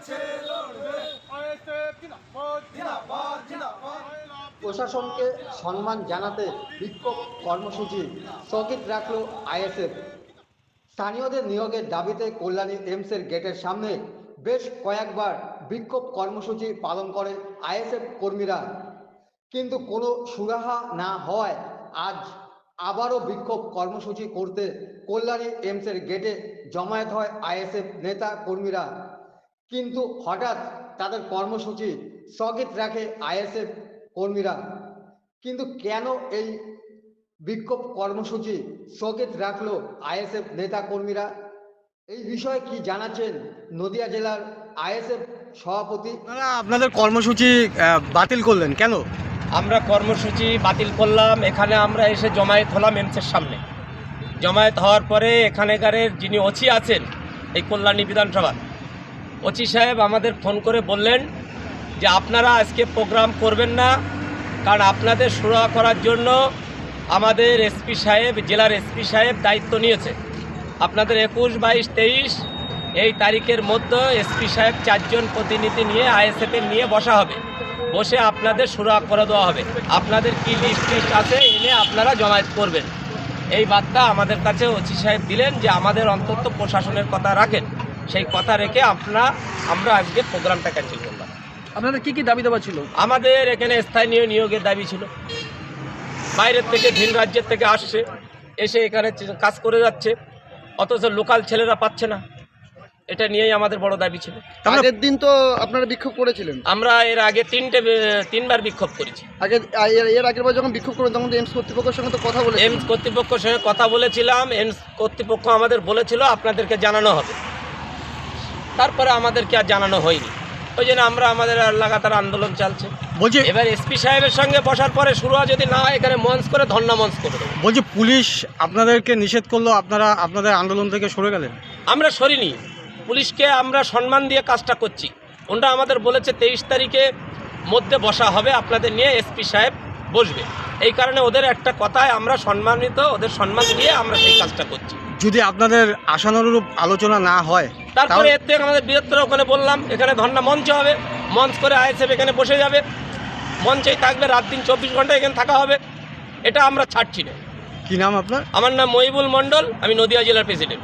লড়ছে লড়বে। প্রশাসনকে সম্মান জানাতে বিক্ষোভ কর্মসূচি স্থগিত রাখল আইএসএফ। স্থানীয়দের নিয়োগের দাবিতে কল্যাণী এমসের গেটের সামনে বেশ কয়েকবার বিক্ষোভ কর্মসূচি পালন করে আইএসএফ কর্মীরা। কিন্তু কোনো সুরাহা না হওয়ায় আজ আবারও বিক্ষোভ কর্মসূচি করতে কল্যাণী এমসের গেটে জমায়েত হয় আইএসএফ নেতা কর্মীরা। কিন্তু হঠাৎ তাদের কর্মসূচি স্থগিত রাখে আইএসএফ কর্মীরা। কিন্তু কেন এই বিক্ষোভ কর্মসূচি স্থগিত রাখল আইএসএফ নেতা কর্মীরা এই বিষয়ে কি জানাচ্ছেন নদিয়া জেলার আইএসএফ সভাপতি? আপনারা আপনাদের কর্মসূচি বাতিল করলেন কেন? আমরা কর্মসূচি বাতিল করলাম এখানে আমরা এসে জমায়েত হলাম এমসের সামনে। জমায়েত হওয়ার পরে এখানেকারের যিনি ওসি আছেন এই কল্যাণী বিধানসভা ওসি সাহেব আমাদের ফোন করে বললেন যে আপনারা আজকে প্রোগ্রাম করবেন না, কারণ আপনাদের সুরাহা করার জন্য আমাদের এসপি সাহেব, জেলার এসপি সাহেব দায়িত্ব নিয়েছে। আপনাদের একুশ, বাইশ, তেইশ, এই তারিখের মধ্যে এসপি সাহেব চারজন প্রতিনিধি নিয়ে আইএসএফের নিয়ে বসা হবে। বসে আপনাদের সুরাহা করে দেওয়া হবে। আপনাদের কি লিস্ট টিস্ট আছে এনে আপনারা জমায়েত করবেন। এই বার্তা আমাদের কাছে ওসি সাহেব দিলেন যে আমাদের অন্তত প্রশাসনের কথা রাখেন। সেই কথা রেখে আপনারা আমরা আজকে প্রোগ্রামটা ক্যান্সেল করলাম। আপনাদের কি কি দাবি দেওয়া ছিল? আমাদের এখানে স্থানীয় নিয়োগের দাবি ছিল। বাইরের থেকে ভিন রাজ্যের থেকে আসছে এসে এখানে কাজ করে যাচ্ছে। অথচ লোকাল ছেলেরা পাচ্ছে না। এটা নিয়েই আমাদের বড় দাবি ছিল। আগের দিন তো আপনারা বিক্ষোভ করেছিলেন। আমরা এর আগে তিনটে তিনবার বিক্ষোভ করেছি। আগে এর- এর আগের বার যখন বিক্ষোভ করেন তখন এমস কর্তৃপক্ষের সঙ্গে তো কথা বলে এমস কর্তৃপক্ষের সঙ্গে কথা বলেছিলাম। এমস কর্তৃপক্ষ আমাদের বলেছিল আপনাদেরকে জানানো হবে। তারপরে আমাদেরকে আর জানানো হয়নি। ওই জন্য আমরা আমাদের লাগাতার আন্দোলন চলছে। বলছি এবার এসপি সাহেবের সঙ্গে বসার পরে শুরু হয় যদি না হয় এখানে মঞ্চ করে ধর্ণা মঞ্চ করে দেবো। বলছি পুলিশ আপনাদেরকে নিষেধ করল আপনারা আপনাদের আন্দোলন থেকে সরে গেলেন? আমরা সরিনি। পুলিশকে আমরা সম্মান দিয়ে কাজটা করছি। ওনরা আমাদের বলেছে তেইশ তারিখে মধ্যে বসা হবে আপনাদের নিয়ে এসপি সাহেব বসবে। এই কারণে ওদের একটা কথায় আমরা সম্মানিত ওদের সম্মান দিয়ে আমরা সেই কাজটা করছি। যদি আপনাদের আশানুরূপ আলোচনা না হয় তারপরে এর থেকে আমাদের বৃহত্তর ওখানে বললাম এখানে ধর্ণা মঞ্চ হবে। মঞ্চ করে আইএসএফ এখানে বসে যাবে। মঞ্চেই থাকবে রাত দিন চব্বিশ ঘণ্টা এখানে থাকা হবে। এটা আমরা ছাড়ছি না। কি নাম আপনার? আমার নাম মহিবুল মণ্ডল আমি নদিয়া জেলার প্রেসিডেন্ট